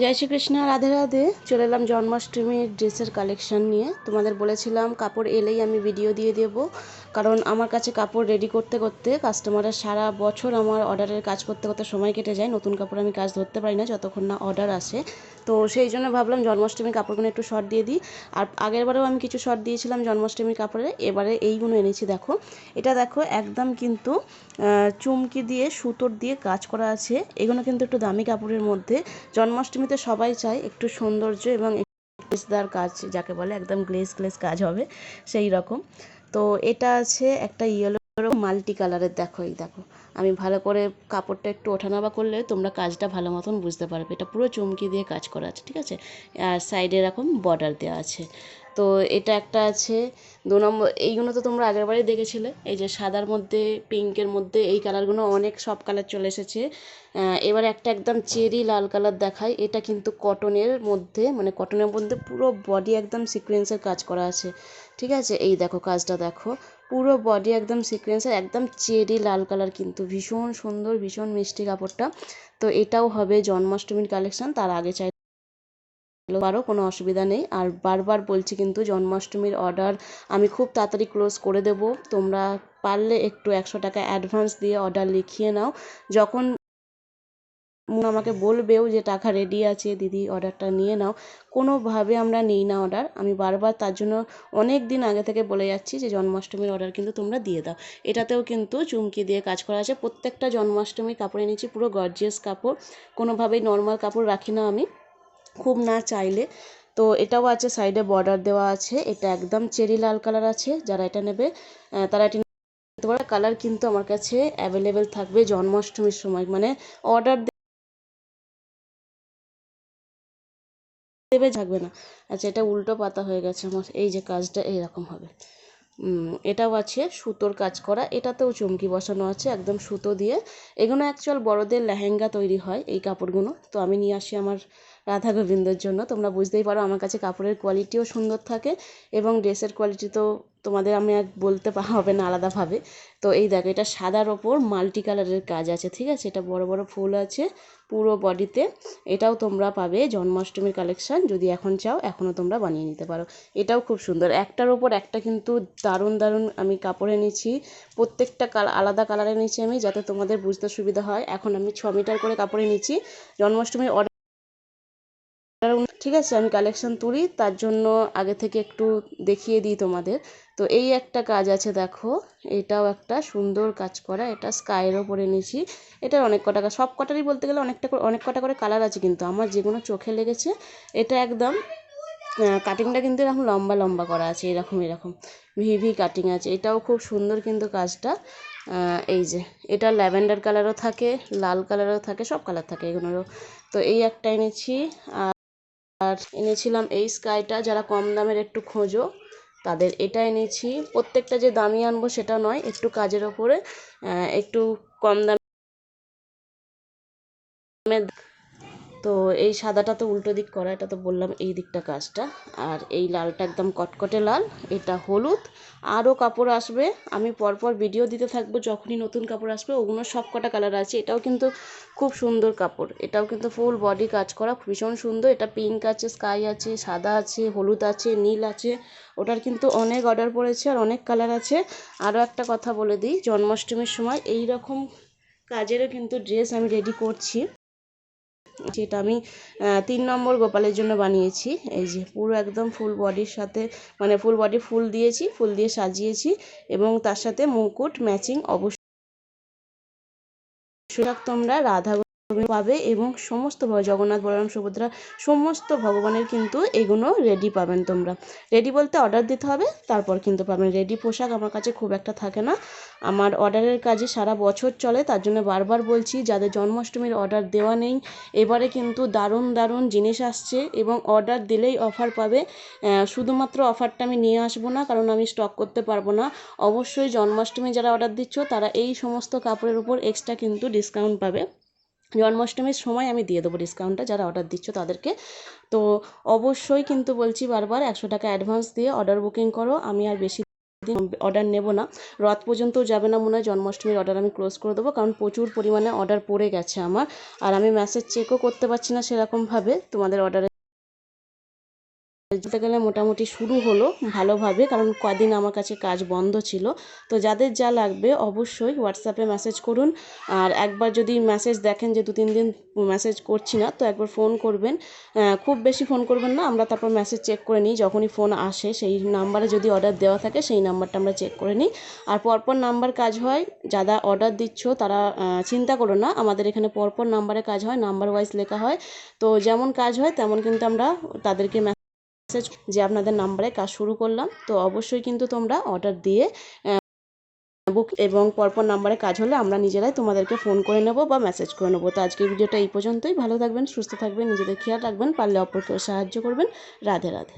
জয় শ্রীকৃষ্ণ, রাধে রাধে। চলে এলাম জন্মাষ্টমীর ড্রেসের কালেকশন নিয়ে। তোমাদের বলেছিলাম, কাপড় এলেই আমি ভিডিও দিয়ে দেবো। কারণ আমার কাছে কাপড় রেডি করতে করতে কাস্টমারের সারা বছর আমার অর্ডারের কাজ করতে করতে সময় কেটে যায়। নতুন কাপড় আমি কাজ ধরতে পারি না, যতক্ষণ না অর্ডার আসে। তো সেই জন্য ভাবলাম জন্মাষ্টমীর কাপড়গুলো একটু শর্ট দিয়ে দিই। আর আগের বারেও আমি কিছু শর্ট দিয়েছিলাম জন্মাষ্টমীর কাপড়ে, এবারে এইগুলো এনেছি, দেখো। এটা দেখো, একদম কিন্তু চুমকি দিয়ে, সুতোর দিয়ে কাজ করা আছে। এগুলো কিন্তু একটু দামি কাপড়ের মধ্যে। জন্মাষ্টমীতে সবাই চায় একটু সৌন্দর্য এবং গ্লেসদার কাজ, যাকে বলে একদম গ্লেস গ্লেস কাজ হবে, সেই রকম। তো এটা আছে একটা ইয়েলো মাল্টি কালারের দেখো এই দেখো। আমি ভালো করে কাপড়টা একটু ওঠানাবা করলে তোমরা কাজটা ভালো মতন বুঝতে পারবে। এটা পুরো চুমকি দিয়ে কাজ করা আছে, ঠিক আছে? আর সাইডে এরকম বর্ডার দেওয়া আছে। তো এটা একটা আছে। দু নম্বর, এইগুলো তো তোমরা আগের বারেই দেখেছিলে। এই যে সাদার মধ্যে, পিঙ্কের মধ্যে এই কালারগুলো অনেক সব কালার চলে এসেছে। এবার একটা একদম চেরি লাল কালার দেখায় এটা কিন্তু কটনের মধ্যে মানে কটনের মধ্যে পুরো বডি একদম সিকোয়েন্সের কাজ করা আছে। ঠিক আছে? এই দেখো কাজটা দেখো। পুরো বডি একদম সিকোয়েন্সের একদম চেরি লাল কালার কিন্তু। ভীষণ সুন্দর, ভীষণ মিষ্টি কাপড়টা। তো এটাও হবে জন্মাষ্টমীর কালেকশন তার আগে চাই পারো কোনো অসুবিধা নেই। আর বারবার বলছি কিন্তু জন্মাষ্টমীর অর্ডার আমি খুব তাড়াতাড়ি ক্লোজ করে দেব। তোমরা পারলে একটু একশো টাকা অ্যাডভান্স দিয়ে অর্ডার লিখিয়ে নাও। যখন আমাকে বলবেও যে টাকা রেডি আছে, দিদি অর্ডারটা নিয়ে নাও। কোনোভাবে আমরা নিই না অর্ডার আমি বারবার তার জন্য অনেক দিন আগে থেকে বলে যাচ্ছি যে জন্মাষ্টমীর অর্ডার কিন্তু তোমরা দিয়ে দাও। এটাতেও কিন্তু চুমকি দিয়ে কাজ করা আছে। প্রত্যেকটা জন্মাষ্টমীর কাপড় এনেছি, পুরো গর্জিয়াস কাপড়। কোনোভাবেই নর্মাল কাপড় রাখি না আমি। খুব না চাইলে। তো এটাও আছে সাইডে বর্ডার দেওয়া আছে। এটা একদম চেরি লাল কালার আছে, যারা এটা নেবে তারা এটি নিতে পারে। কালার কিন্তু আমার কাছে অ্যাভেলেবেল থাকবে জন্মাষ্টমীর সময়। মানে অর্ডার দেবে থাকবে না। আচ্ছা এটা উল্টো পাতা হয়ে গেছে আমার। এই যে কাজটা এইরকম হবে। এটাও আছে, সুতোর কাজ করা। এটাতেও চুমকি বসানো আছে, একদম সুতো দিয়ে। এগুলো অ্যাকচুয়াল বড়দের লেহেঙ্গা তৈরি হয়, এই কাপড়গুলো। তো আমি নিয়ে আসি আমার রাধা গোবিন্দর জন্য। তোমরা বুঝতেই পারো আমার কাছে কাপড়ের কোয়ালিটিও সুন্দর থাকে এবং ড্রেসের কোয়ালিটি তো তোমাদের আমি আর বলতে হবে না আলাদাভাবে। তো এই দেখো, এটা সাদার ওপর মাল্টি কালারের কাজ আছে, ঠিক আছে? এটা বড় বড় ফুল আছে পুরো বডিতে। এটাও তোমরা পাবে জন্মাষ্টমীর কালেকশান যদি এখন চাও, এখনও তোমরা বানিয়ে নিতে পারো। এটাও খুব সুন্দর। একটার ওপর একটা কিন্তু দারুণ দারুণ আমি কাপড়ে নিচ্ছি প্রত্যেকটা কাল আলাদা কালারে নিচ্ছি আমি যাতে তোমাদের বুঝতে সুবিধা হয়। এখন আমি ছ মিটার করে কাপড়ে নিচ্ছি জন্মাষ্টমীর ঠিক আছে, আমি কালেকশন তুলি, তার জন্য আগে থেকে একটু দেখিয়ে দিই তোমাদের। তো এই একটা কাজ আছে, দেখো, এটাও একটা সুন্দর কাজ করা, এটা স্কাইয়ের ওপরে নিয়েছি। এটার অনেক কটা সব কটারই বলতে গেলে অনেকটা অনেক কটা করে কালার আছে কিন্তু, আমার যেগুলো চোখে লেগেছে, এটা একদম কাটিংটা কিন্তু এরকম লম্বা লম্বা করা আছে, এরকম এরকম। ভিভি কাটিং আছে, এটাও খুব সুন্দর কিন্তু কাজটা। এই যে, এটা ল্যাভেন্ডার কালারও থাকে, লাল কালারও থাকে, সব কালার থাকে এগুলোরও। তো এই একটা এনেছি আর আর এনেছিলাম এই স্কাইটা যারা কম দামের একটু খোঁজো, তাদের এটা এনেছি। প্রত্যেকটা যে দামি আনব সেটা নয়, একটু কাজের ওপরে একটু কম দামের তো এই সাদাটা তো উল্টো দিক করা, এটা তো বললাম এই দিকটা কাজটা। আর এই লালটা একদম কটকটে লাল, এটা হলুদ। আরও কাপড় আসবে, আমি পরপর ভিডিও দিতে থাকব, যখনই নতুন কাপড় আসবে, ওগুলো সব কটা কালার আছে। এটাও কিন্তু খুব সুন্দর কাপড়, এটাও কিন্তু ফুল বডি কাজ করা, ভীষণ সুন্দর। এটা পিঙ্ক আছে স্কাই আছে, সাদা আছে, হলুদ আছে, নীল আছে, ওটার কিন্তু অনেক অর্ডার পড়েছে আর অনেক কালার আছে। আরও একটা কথা বলে দিই, জন্মাষ্টমীর সময় এই রকম কাজেরও কিন্তু ড্রেস আমি রেডি করছি। যেটা আমি তিন নম্বর গোপালের জন্য বানিয়েছি। এই যে পুরো একদম ফুল বডির সাথে মানে ফুল বডি ফুল দিয়েছি, ফুল দিয়ে সাজিয়েছি এবং তার সাথে মুকুট ম্যাচিং অবশ্যই তোমরা রাধা পাবে এবং সমস্ত জগন্নাথ, বলরাম, সুভদ্রা, সমস্ত ভগবানের কিন্তু এগুলো রেডি পাবেন তোমরা। রেডি বলতে অর্ডার দিতে হবে, তারপর কিন্তু পাবেন। রেডি পোশাক আমার কাছে খুব একটা থাকে না। আমার অর্ডারের কাজে সারা বছর চলে, তার জন্য বারবার বলছি, যাদের জন্মাষ্টমীর অর্ডার দেওয়া নেই, এবারে কিন্তু দারুণ দারুণ জিনিস আসছে এবং অর্ডার দিলেই অফার পাবে। শুধুমাত্র অফারটা আমি নিয়ে আসব না, কারণ আমি স্টক করতে পারব না। অবশ্যই জন্মাষ্টমী যারা অর্ডার দিচ্ছ, তারা এই সমস্ত কাপড়ের উপর এক্সট্রা কিন্তু ডিসকাউন্ট পাবে। জন্মাষ্টমীর সময় আমি দিয়ে দেবো ডিসকাউন্টটা যারা অর্ডার দিচ্ছ তাদেরকে। তো অবশ্যই কিন্তু বলছি বারবার, একশো টাকা অ্যাডভান্স দিয়ে অর্ডার বুকিং করো। আমি আর বেশি দিন অর্ডার নেব না। রথ পর্যন্তও যাবে না মনে হয়, জন্মাষ্টমীর অর্ডার আমি ক্লোজ করে দেবো, কারণ প্রচুর পরিমাণে অর্ডার পড়ে গেছে আমার। আর আমি মেসেজ চেকও করতে পারছি না সেরকমভাবে, তোমাদের অর্ডারে বলতে গেলে মোটামুটি শুরু হলো ভালোভাবে, কারণ কদিন আমার কাছে কাজ বন্ধ ছিল। তো যাদের যা লাগবে অবশ্যই হোয়াটসঅ্যাপে মেসেজ করুন। আর একবার যদি মেসেজ দেখেন যে দু তিন দিন মেসেজ করছি না, তো একবার ফোন করবেন। খুব বেশি ফোন করবেন না, আমরা তারপর মেসেজ চেক করে নিই, যখনই ফোন আসে সেই নাম্বারে যদি অর্ডার দেওয়া থাকে, সেই নাম্বারটা আমরা চেক করে নিই। আর পরপর নাম্বার কাজ হয়, যারা অর্ডার দিচ্ছ তারা চিন্তা করো না, আমাদের এখানে পরপর নাম্বারে কাজ হয় নাম্বার ওয়াইজ লেখা হয়। তো যেমন কাজ হয়, তেমন কিন্তু আমরা তাদেরকে মেসেজ যে আপনাদের নাম্বারে কাজ শুরু করলাম, তো অবশ্যই কিন্তু তোমরা অর্ডার দিয়ে বুক এবং পরপর নাম্বারে কাজ হলে আমরা নিজেরাই তোমাদেরকে ফোন করে নেব বা মেসেজ করে নেব। তো আজকের ভিডিওটা এই পর্যন্তই। ভালো থাকবেন, সুস্থ থাকবেন, নিজেদের খেয়াল রাখবেন, পারলে অপরকে সাহায্য করবেন। রাধে রাধে।